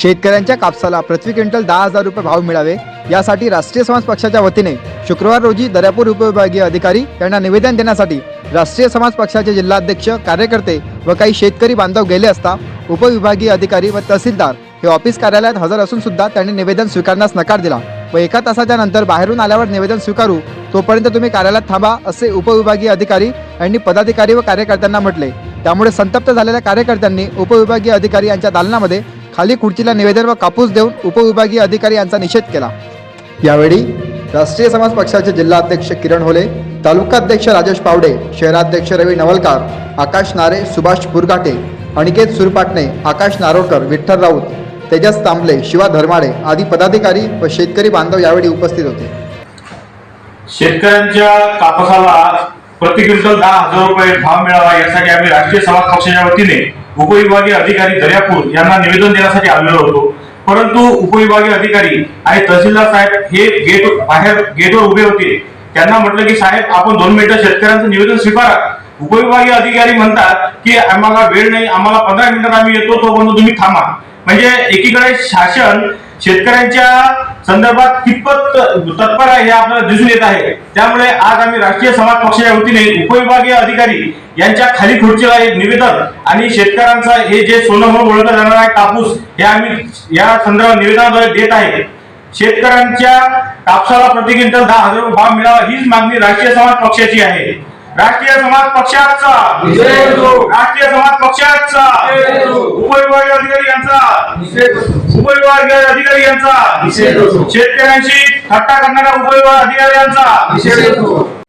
शेतकऱ्यांच्या कापसाला प्रति क्विंटल दहा हजार रुपये भाव मिळावे यासाठी राष्ट्रीय समाज पक्षाच्या वतीने शुक्रवार रोजी दर्यापूर उपविभागीय अधिकारी यांना निवेदन देण्यासाठी राष्ट्रीय समाज पक्षाचे जिल्हाध्यक्ष कार्यकर्ते व काही शेतकरी बांधव गेले असता उपविभागीय अधिकारी व तहसीलदार हे ऑफिस कार्यालयात हजर असून सुद्धा त्यांनी निवेदन स्वीकारण्यास नकार दिला. व एका तासाच्या नंतर बाहेरून आल्यावर निवेदन स्वीकारू तोपर्यंत तुम्ही कार्यालयात थांबा असे उपविभागीय अधिकारी यांनी पदाधिकारी व कार्यकर्त्यांना म्हटले. त्यामुळे संतप्त झालेल्या कार्यकर्त्यांनी उपविभागीय अधिकारी यांच्या दालनामध्ये खाली खुर्चीला निवेदन व कापूस देऊन उपविभागीय अधिकारी यांचा निषेध केला. यावेळी राष्ट्रीय समाज पक्षाचे जिल्हाध्यक्ष किरण होले तालुकाध्यक्ष राजेश पावडे शहराध्यक्ष रवी नवलकार आकाश नारे सुभाष पुरघाटे अनिकेत सुरपाटणे आकाश नारोडकर विठ्ठल राऊत तेजस तांबले शिवा धर्माडे आदी पदाधिकारी व शेतकरी बांधव यावेळी उपस्थित होते. शेतकऱ्यांच्या कापसाला प्रति क्विंटल दहा हजार रुपये भाव मिळावा यासाठी आम्ही राष्ट्रीय समाज पक्षाच्या वतीने उपविभागीय अधिकारी दर्यापूर यांना निवेदन देण्यासाठी आलेलो होतो. परंतु उपविभागीय अधिकारी आणि तहसीलदार साहेब हे गेट बाहेर गेटवर उभे होते. त्यांना म्हटलं की साहेब आपण दोन मिनिटं शेतकऱ्यांचं निवेदन स्वीकारा. उपविभागीय अधिकारी म्हणतात की आम्हाला वेळ नाही आम्हाला पंधरा मिनिटात आम्ही येतो तोपर्यंत तुम्ही थांबा. म्हणजे एकीकडे शासन शेतकऱ्यांच्या संदर्भात कितपत तत्पर आहे हे आपल्याला दिसून येत आहे त्यामुळे आज आम्ही राष्ट्रीय समाज पक्षाच्या वतीने उपविभागीय अधिकारी यांच्या खाली खुर्चीला एक निवेदन आणि शेतकऱ्यांचा हे जे सोनं म्हणून ओळखलं जाणार आहे कापूस हे आम्ही या संदर्भात निवेदनाद्वारे देत आहे शेतकऱ्यांच्या कापसाला प्रति क्विंटल दहा हजार रुपये भाव मिळावा हीच मागणी राष्ट्रीय समाज पक्षाची आहे राष्ट्रीय समाज पक्षाचा. राष्ट्रीय समाज पक्षाचा. उपविभागीय अधिकारी यांचा. उपविभागीय अधिकारी यांचा. शेतकऱ्यांशी थट्टा करणाऱ्या उपविभाग अधिकारी यांचा.